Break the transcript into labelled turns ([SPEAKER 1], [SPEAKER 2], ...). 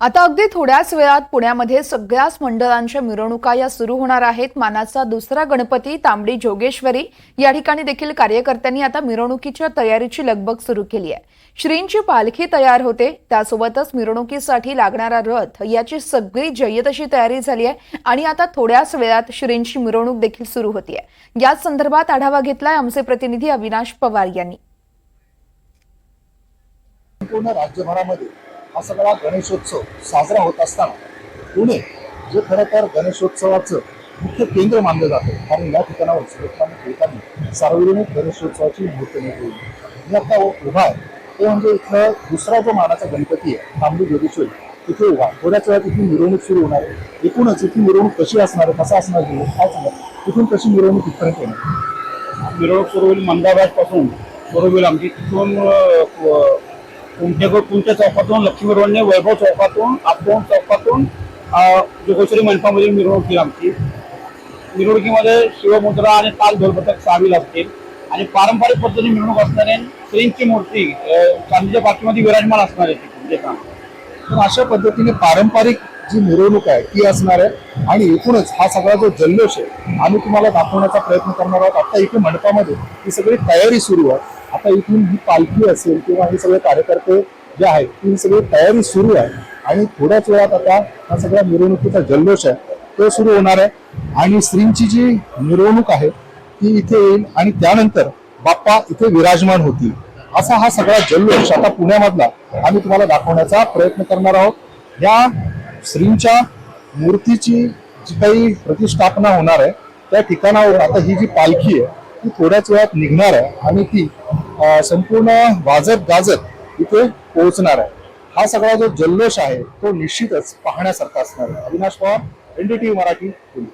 [SPEAKER 1] आता अगदी थोड्याच वेळात पुण्यामध्ये सगळ्याच मंडळांच्या मिरवणुका या सुरू होणार आहेत. मानाचा दुसरा गणपती तांबडी जोगेश्वरी या ठिकाणी देखील कार्यकर्त्यांनी आता मिरवणुकीच्या तयारीची लगबग सुरू केली आहे. श्रींची पालखी तयार होते. त्यासोबतच मिरवणुकीसाठी लागणारा रथ याची सगळी जय्यत अशी तयारी झाली आहे आणि आता थोड्याच वेळात श्रींची मिरवणूक देखील सुरू होतीये. याच संदर्भात आढावा घेतलाय आमचे प्रतिनिधी अविनाश पवार यांनी.
[SPEAKER 2] पूर्ण राज्यभरामध्ये हा सगळा गणेशोत्सव साजरा होत असताना पुणे जे खरं तर गणेशोत्सवाचं मुख्य केंद्र मानलं जातं. कारण या ठिकाणावर सुरक्षाने ठिकाणी सार्वजनिक गणेशोत्सवाची मूर्ती होईल मी आता उभा आहे. तो म्हणजे इथं दुसरा जो मानाचा गणपती आहे तांबडी जोगेश्वरी तिथे उभा थोड्याच वेळात इथून मिरवणूक सुरू होणार आहे. एकूणच इथून मिरवणूक कशी असणार आहे कसा असणार आहे काय सांगा तिथून कशी मिरवणूक इथपर्यंत येणार?
[SPEAKER 3] मिरवणूक सुरू होईल मंदाबादपासून सुरू होईल आमची. तिथून अ, व- कुमठे चौकातून लक्ष्मी रोडने वैभव चौकातून आपोन चौकातून जोगेश्वरी मंडपामधील मिरवणूक होईल आमची. मिरवणुकीमध्ये शिवमुद्रा आणि ताल ढोलपथक सामील असतील. आणि पारंपरिक पद्धतीने मिरवणूक असणारे श्रींची मूर्ती चांदीच्या पाठीमध्ये विराजमान असणार आहे तिथे
[SPEAKER 2] तर अशा पद्धतीने पारंपरिक जी मिरवणूक आहे ती असणार आहे. आणि एकूणच हा सगळा जो जल्लोष आहे आम्ही तुम्हाला दाखवण्याचा प्रयत्न करणार आहोत. आता इथे मंडपामध्ये ही सगळी तयारी सुरू आहे. आता इथून ही पालखी असेल किंवा हे सगळे कार्यकर्ते जे आहेत ती सगळी तयारी सुरू आहे. आणि थोड्याच वेळात आता हा सगळ्या मिरवणुकीचा जल्लोष आहे तो सुरू होणार आहे. आणि श्रींची जी मिरवणूक आहे ती इथे येईल आणि त्यानंतर बाप्पा इथे विराजमान होतील. असा हा सगळा जल्लोष आता पुण्यामधला आम्ही तुम्हाला दाखवण्याचा प्रयत्न करणार आहोत. या श्रींच्या मूर्तीची जी काही प्रतिष्ठापना होणार आहे त्या ठिकाणावर आता ही जी पालखी आहे ती थोड्याच वेळात निघणार आहे आणि ती संपूर्ण वाजत गाजत इथे पोहोचणार आहे. हा सगळा जो जल्लोष आहे तो निश्चितच पाहण्यासारखा असणार आहे. अविनाश पवार एनडीटीव्ही मराठी पुणे.